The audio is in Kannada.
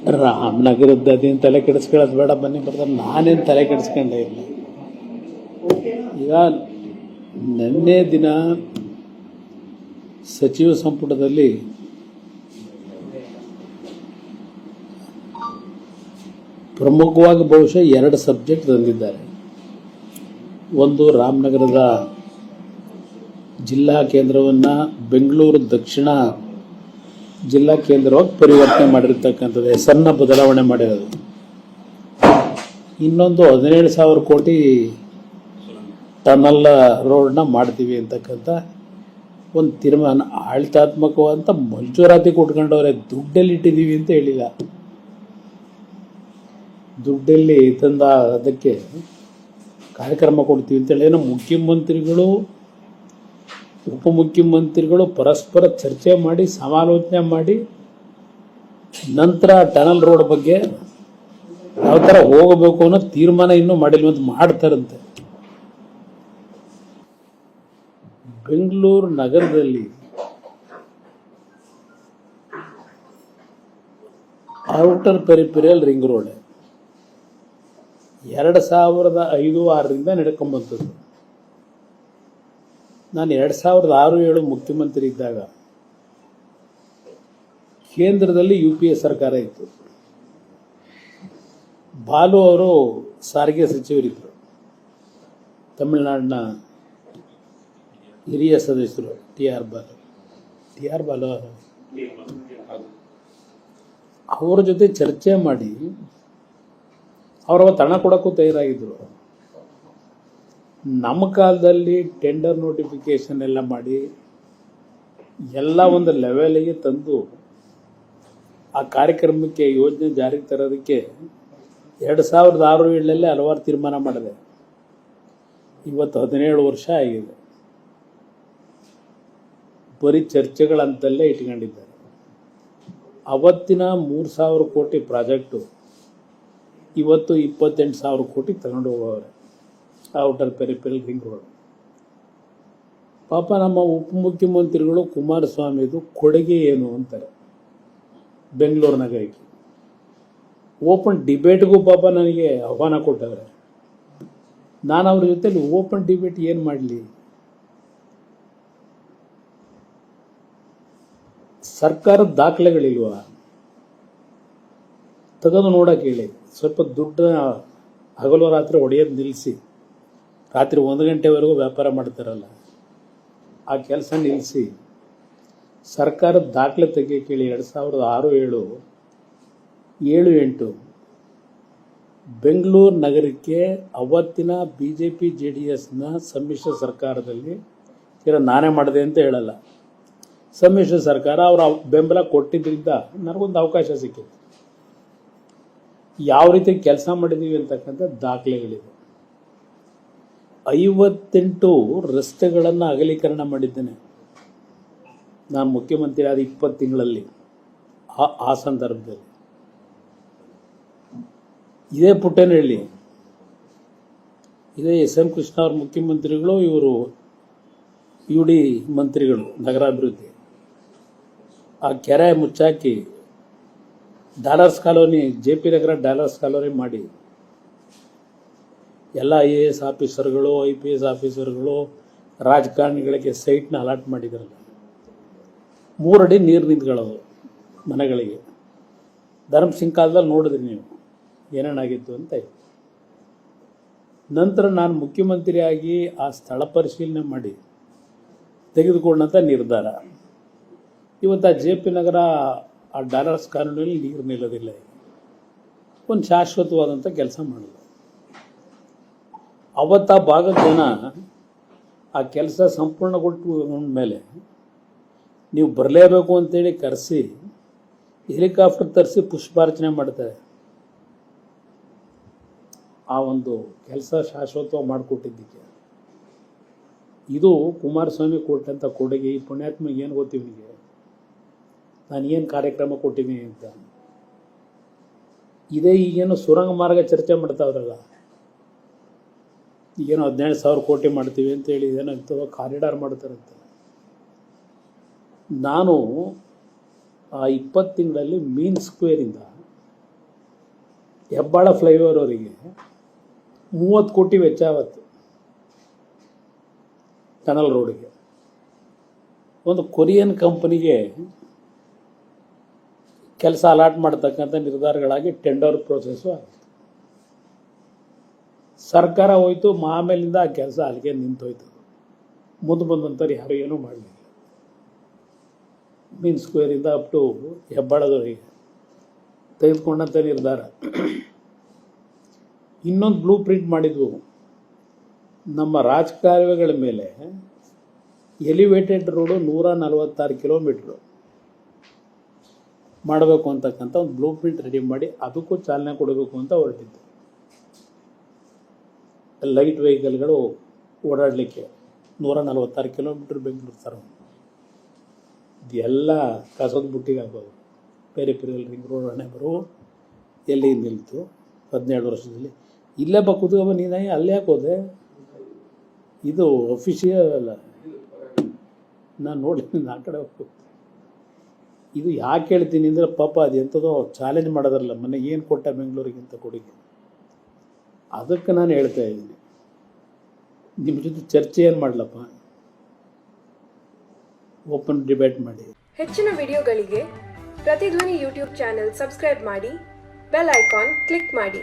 ರಾಮನಗರದ್ದು ಅದೇನು ತಲೆ ಕೆಡಿಸ್ಕೊಳ್ಳೋದು ಬೇಡ ಬನ್ನಿ ಬರ್ತಾರೆ ನಾನೇನು ತಲೆ ಕೆಡಿಸ್ಕೊಂಡೆ ಇಲ್ಲ. ಈಗ ನಿನ್ನೆ ದಿನ ಸಚಿವ ಸಂಪುಟದಲ್ಲಿ ಪ್ರಮುಖವಾಗಿ ಬಹುಶಃ ಎರಡು ಸಬ್ಜೆಕ್ಟ್ ತಂದಿದ್ದಾರೆ. ಒಂದು ರಾಮನಗರದ ಜಿಲ್ಲಾ ಕೇಂದ್ರವನ್ನು, ಬೆಂಗಳೂರು ದಕ್ಷಿಣ ಜಿಲ್ಲಾ ಕೇಂದ್ರವಾಗಿ ಪರಿವರ್ತನೆ ಮಾಡಿರ್ತಕ್ಕಂಥದ್ದು, ಹೆಸರನ್ನ ಬದಲಾವಣೆ ಮಾಡಿರೋದು. ಇನ್ನೊಂದು ಹದಿನೇಳು ಸಾವಿರ ಕೋಟಿ ಟನಲ್ ರೋಡ್ನ ಮಾಡ್ತೀವಿ ಅಂತಕ್ಕಂಥ ಒಂದು ತೀರ್ಮಾನ ಆಡಳಿತಾತ್ಮಕವಂತ ಮಂಜೂರಾತಿ ಕೊಟ್ಕೊಂಡವ್ರೆ, ದುಡ್ಡಲ್ಲಿ ಇಟ್ಟಿದ್ದೀವಿ ಅಂತ ಹೇಳಿಲ್ಲ. ದುಡ್ಡಲ್ಲಿ ತಂದ ಅದಕ್ಕೆ ಕಾರ್ಯಕ್ರಮ ಕೊಡ್ತೀವಿ ಅಂತೇಳಿ ಏನೋ ಮುಖ್ಯಮಂತ್ರಿಗಳು ಉಪಮುಖ್ಯಮಂತ್ರಿಗಳು ಪರಸ್ಪರ ಚರ್ಚೆ ಮಾಡಿ, ಸಮಾಲೋಚನೆ ಮಾಡಿ, ನಂತರ ಟನಲ್ ರೋಡ್ ಬಗ್ಗೆ ಯಾವ ಥರ ಹೋಗಬೇಕು ಅನ್ನೋ ತೀರ್ಮಾನ ಇನ್ನೂ ಮಾಡಿಲ್ಲ ಅಂತ ಮಾಡ್ತಾರಂತೆ. ಬೆಂಗಳೂರು ನಗರದಲ್ಲಿ ಔಟರ್ ಪೆರಿಪೆರಿಯಲ್ ರಿಂಗ್ ರೋಡ್ ಎರಡು ಸಾವಿರದ ಐದು ಆರರಿಂದ ನಡ್ಕೊಂಬಂಥದ್ದು ನಾನು ಎರಡು ಸಾವಿರದ ಆರು ಏಳು ಮುಖ್ಯಮಂತ್ರಿ ಇದ್ದಾಗ ಕೇಂದ್ರದಲ್ಲಿ ಯು ಪಿ ಎ ಸರ್ಕಾರ ಇತ್ತು. ಬಾಲು ಅವರು ಸಾರಿಗೆ ಸಚಿವರಿದ್ದರು ತಮಿಳುನಾಡಿನ ಹಿರಿಯ ಸದಸ್ಯರು, T R Balu. T R Balu ಅವರು. ಜೊತೆ ಚರ್ಚೆ ಮಾಡಿ ಅವರವ ತಣ ಕೊಡೋಕ್ಕೂ ತಯಾರಾಗಿದ್ದರು ನಮ್ಮ ಕಾಲದಲ್ಲಿ ಟೆಂಡರ್ ನೋಟಿಫಿಕೇಶನ್ ಎಲ್ಲ ಮಾಡಿ ಎಲ್ಲ ಒಂದು ಲೆವೆಲಿಗೆ ತಂದು ಆ ಕಾರ್ಯಕ್ರಮಕ್ಕೆ ಯೋಜನೆ ಜಾರಿಗೆ ತರೋದಕ್ಕೆ ಎರಡು ಸಾವಿರದ ಆರು ಏಳಲ್ಲೇ ಹಲವಾರು ತೀರ್ಮಾನ ಮಾಡಿದೆ. ಇವತ್ತು ಹದಿನೇಳು ವರ್ಷ ಆಗಿದೆ. ಬರೀ ಚರ್ಚೆಗಳಂತಲ್ಲೇ ಇಟ್ಕೊಂಡಿದ್ದಾರೆ. ಅವತ್ತಿನ ಮೂರು ಸಾವಿರ ಕೋಟಿ ಪ್ರಾಜೆಕ್ಟು, ಇವತ್ತು ಇಪ್ಪತ್ತೆಂಟು ಸಾವಿರ ಕೋಟಿ ತಗೊಂಡು ಹೋಗವ್ರೆ. ಔಟರ್ ಪೆರಿಪೆಲ್ ರಿಂಗ್ ರೋಡ್ ಪಾಪ ನಮ್ಮ ಉಪಮುಖ್ಯಮಂತ್ರಿಗಳು ಕುಮಾರಸ್ವಾಮಿದು ಕೊಡುಗೆ ಏನು ಅಂತಾರೆ? ಬೆಂಗಳೂರಿನಾಗ ನಗರಕ್ಕೆ ಓಪನ್ ಡಿಬೇಟ್ಗೂ ಪಾಪ ನನಗೆ ಆಹ್ವಾನ ಕೊಟ್ಟವ್ರೆ. ನಾನು ಅವ್ರ ಜೊತೆಲಿ ಓಪನ್ ಡಿಬೇಟ್ ಏನು ಮಾಡಲಿ? ಸರ್ಕಾರದ ದಾಖಲೆಗಳಿಲ್ವಾ? ತೆಗೆದು ನೋಡೋಕೆ ಹೇಳಿ. ಸ್ವಲ್ಪ ದುಡ್ಡು ಹಗಲು ರಾತ್ರಿ ಹೊಡೆಯೋದು ನಿಲ್ಲಿಸಿ ರಾತ್ರಿ ಒಂದು ಗಂಟೆವರೆಗೂ ವ್ಯಾಪಾರ ಮಾಡ್ತಾರಲ್ಲ, ಆ ಕೆಲಸ ನಿಲ್ಲಿಸಿ ಸರ್ಕಾರದ ದಾಖಲೆ ತೆಗೆ ಕೇಳಿ ಎರಡು ಸಾವಿರದ ಆರು ಏಳು ಏಳು ಎಂಟು, ಬೆಂಗಳೂರು ನಗರಕ್ಕೆ ಅವತ್ತಿನ B J P J D ಎಸ್ನ ಸಮ್ಮಿಶ್ರ ಸರ್ಕಾರದಲ್ಲಿ ತೀರ ನಾನೇ ಮಾಡಿದೆ ಅಂತ ಹೇಳಲ್ಲ. ಸಮ್ಮಿಶ್ರ ಸರ್ಕಾರ ಅವರ ಬೆಂಬಲ ಕೊಟ್ಟಿದ್ದರಿಂದ ನನಗೊಂದು ಅವಕಾಶ ಸಿಕ್ಕಿತ್ತು. ಯಾವ ರೀತಿ ಕೆಲಸ ಮಾಡಿದ್ದೀವಿ ಅಂತಕ್ಕಂಥ ದಾಖಲೆಗಳಿದೆ ಐವತ್ತೆಂಟು ರಸ್ತೆಗಳನ್ನು ಅಗಲೀಕರಣ ಮಾಡಿದ್ದೇನೆ. ನಾನು ಮುಖ್ಯಮಂತ್ರಿ ಆದ ಇಪ್ಪತ್ತು ತಿಂಗಳಲ್ಲಿ ಆ ಸಂದರ್ಭದಲ್ಲಿ. ಇದೇ ಪುಟ್ಟನಹಳ್ಳಿ. ಇದೇ ಎಸ್ ಎಂ ಕೃಷ್ಣ ಅವ್ರ ಮುಖ್ಯಮಂತ್ರಿಗಳು, ಇವರು ಯು ಡಿ ಮಂತ್ರಿಗಳು, ನಗರಾಭಿವೃದ್ಧಿ. ಆ ಕೆರೆ ಮುಚ್ಚಾಕಿ dollars colony, J P Nagar dollars colony ಮಾಡಿ ಎಲ್ಲ ಐ ಎ ಎಸ್ ಆಫೀಸರ್ಗಳು ಐ ಪಿ ಎಸ್ ಆಫೀಸರ್ಗಳು ರಾಜಕಾರಣಿಗಳಿಗೆ ಸೈಟ್ನ ಅಲಾಟ್ ಮಾಡಿದ್ರಲ್ಲ. ಮೂರಡಿ ನೀರು ನಿಂತ್ಕೊಳ್ಳೋದು ಮನೆಗಳಿಗೆ. ಧರ್ಮಸಿಂಗ್ ಕಾಲದಲ್ಲಿ ನೋಡಿದ್ರಿ ನೀವು ಏನೇನಾಗಿತ್ತು ಅಂತ. ನಂತರ ನಾನು ಮುಖ್ಯಮಂತ್ರಿಯಾಗಿ ಆ ಸ್ಥಳ ಪರಿಶೀಲನೆ ಮಾಡಿ ತೆಗೆದುಕೊಂಡಂಥ ನಿರ್ಧಾರ. ಇವತ್ತು ಆ ಜೆ ಪಿ ನಗರ ಆ ಡಾಲರ್ಸ್ ಕಾನೂನಲ್ಲಿ ನೀರು ನಿಲ್ಲೋದಿಲ್ಲ. ಒಂದು ಶಾಶ್ವತವಾದಂಥ ಕೆಲಸ ಮಾಡೋದು ಅವತ್ತು ಆ ಭಾಗದ ಜನ ಆ ಕೆಲಸ ಸಂಪೂರ್ಣಗೊಟ್ಟು ಮೇಲೆ ನೀವು ಬರಲೇಬೇಕು ಅಂತೇಳಿ ಕರೆಸಿ, ಹೆಲಿಕಾಪ್ಟರ್ ತರಿಸಿ ಪುಷ್ಪಾರ್ಚನೆ ಮಾಡ್ತಾರೆ. ಆ ಒಂದು ಕೆಲಸ ಶಾಶ್ವತವಾಗಿ ಮಾಡಿಕೊಟ್ಟಿದ್ದಕ್ಕೆ. ಇದು ಕುಮಾರಸ್ವಾಮಿ ಕೊಟ್ಟಂಥ ಕೊಡುಗೆ, ಈ ಪುಣ್ಯಾತ್ಮಗೆ ಏನು ನಾನು ಏನು ಕಾರ್ಯಕ್ರಮ ಕೊಟ್ಟಿದ್ದೀನಿ ಅಂತ. ಇದೇ ಈಗೇನು ಸುರಂಗ ಮಾರ್ಗ ಚರ್ಚೆ ಮಾಡ್ತಾವ್ರಲ್ಲ ಈಗೇನೋ ಹದಿನೇಳು ಸಾವಿರ ಕೋಟಿ ಮಾಡ್ತೀವಿ ಅಂತ ಹೇಳಿ ಏನೋ ಇಂಥದ್ದು ಕಾರಿಡಾರ್ ಮಾಡ್ತಾರಂತೆ. ನಾನು ಆ ಇಪ್ಪತ್ತು ತಿಂಗಳಲ್ಲಿ ಮೀನ್ ಸ್ಕ್ವೇರಿಂದ ಹೆಬ್ಬಾಳ ಫ್ಲೈಓವರ್ ಅವರಿಗೆ ಮೂವತ್ತು ಕೋಟಿ ವೆಚ್ಚ ಆವತ್ತು ಟನಲ್ ರೋಡಿಗೆ. ಒಂದು ಕೊರಿಯನ್ ಕಂಪನಿಗೆ ಕೆಲಸ ಅಲಾಟ್ ಮಾಡ್ತಕ್ಕಂಥ ನಿರ್ಧಾರಗಳಾಗಿ ಟೆಂಡರ್ ಪ್ರೋಸೆಸ್ಸು ಆಯಿತು ಸರ್ಕಾರ ಹೋಯ್ತು, ಮಾಮೇಲಿಂದ ಆ ಕೆಲಸ ಅಲ್ಲಿಗೆ ನಿಂತೋಯ್ತು. ಮುಂದೆ ಬಂದಂಥವ್ರು ಯಾರು ಏನೂ ಮಾಡಲಿಲ್ಲ. ಮೀನ್ ಸ್ಕ್ವೇರಿಂದ ಅಪ್ ಟು ಹೆಬ್ಬಾಳದವರಿಗೆ ತೆಗೆದುಕೊಂಡಂಥ ನಿರ್ಧಾರ ಇನ್ನೊಂದು ಬ್ಲೂ ಪ್ರಿಂಟ್ ಮಾಡಿದ್ವು. ನಮ್ಮ ರಾಜಕಾಲುವೆಗಳ ಮೇಲೆ ಎಲಿವೇಟೆಡ್ ರೋಡು ನೂರ ನಲವತ್ತಾರು ಕಿಲೋಮೀಟ್ರು ಮಾಡಬೇಕು ಅಂತಕ್ಕಂಥ ಒಂದು ಬ್ಲೂ ಪ್ರಿಂಟ್ ರೆಡಿ ಮಾಡಿ ಅದಕ್ಕೂ ಚಾಲನೆ ಕೊಡಬೇಕು ಅಂತ ಹೊರಟಿದ್ದು. ಲೈಟ್ ವೆಹಿಕಲ್ಗಳು ಓಡಾಡಲಿಕ್ಕೆ ನೂರ ನಲವತ್ತಾರು ಕಿಲೋಮೀಟ್ರ್ ಬೆಂಗಳೂರು ಥರ ಇದೆಲ್ಲ ಕಸದ ಬುಟ್ಟಿಗೆ ಹಾಕೋದು. ಬೇರೆ ರಿಂಗ್ ರೋಡ್ ಹಣೆ ಬರೋ, ಎಲ್ಲಿ ನಿಲ್ತು ಹದಿನೇಳು ವರ್ಷದಲ್ಲಿ. ಇಲ್ಲೇ ಬಾ ಕೂತ್ಕೊಂಬ ನೀನು ಅಲ್ಲೇ ಹೋದೆ ಇದು ಅಫಿಷಿಯಲ್ ಅಲ್ಲ. ನಾನು ನೋಡಿದ್ದೀನಿ ಆ ಕಡೆ ಇದು ಯಾಕೆ ಹೇಳ್ತೀನಿ ಅಂದರೆ ಪಾಪ ಅದು ಎಂಥದೋ ಚಾಲೆಂಜ್ ಮಾಡೋದಲ್ಲ ಮೊನ್ನೆ ಏನು ಕೊಟ್ಟ ಬೆಂಗಳೂರಿಗಿಂತ ಕೊಡುಗೆ. ಅದಕ್ಕೆ ನಾನು ಹೇಳ್ತಾ ಇದ್ದೀನಿ. ನಿಮ್ಮ ಜೊತೆ ಚರ್ಚೆ ಏನು ಮಾಡಲಪ್ಪ? ಓಪನ್ ಡಿಬೇಟ್ ಮಾಡಿ. ಹೆಚ್ಚಿನ ವಿಡಿಯೋಗಳಿಗೆ ಪ್ರತಿಧ್ವನಿ ಯೂಟ್ಯೂಬ್ ಚಾನೆಲ್ ಸಬ್ಸ್ಕ್ರೈಬ್ ಮಾಡಿ, ಬೆಲ್ ಐಕಾನ್ ಕ್ಲಿಕ್ ಮಾಡಿ.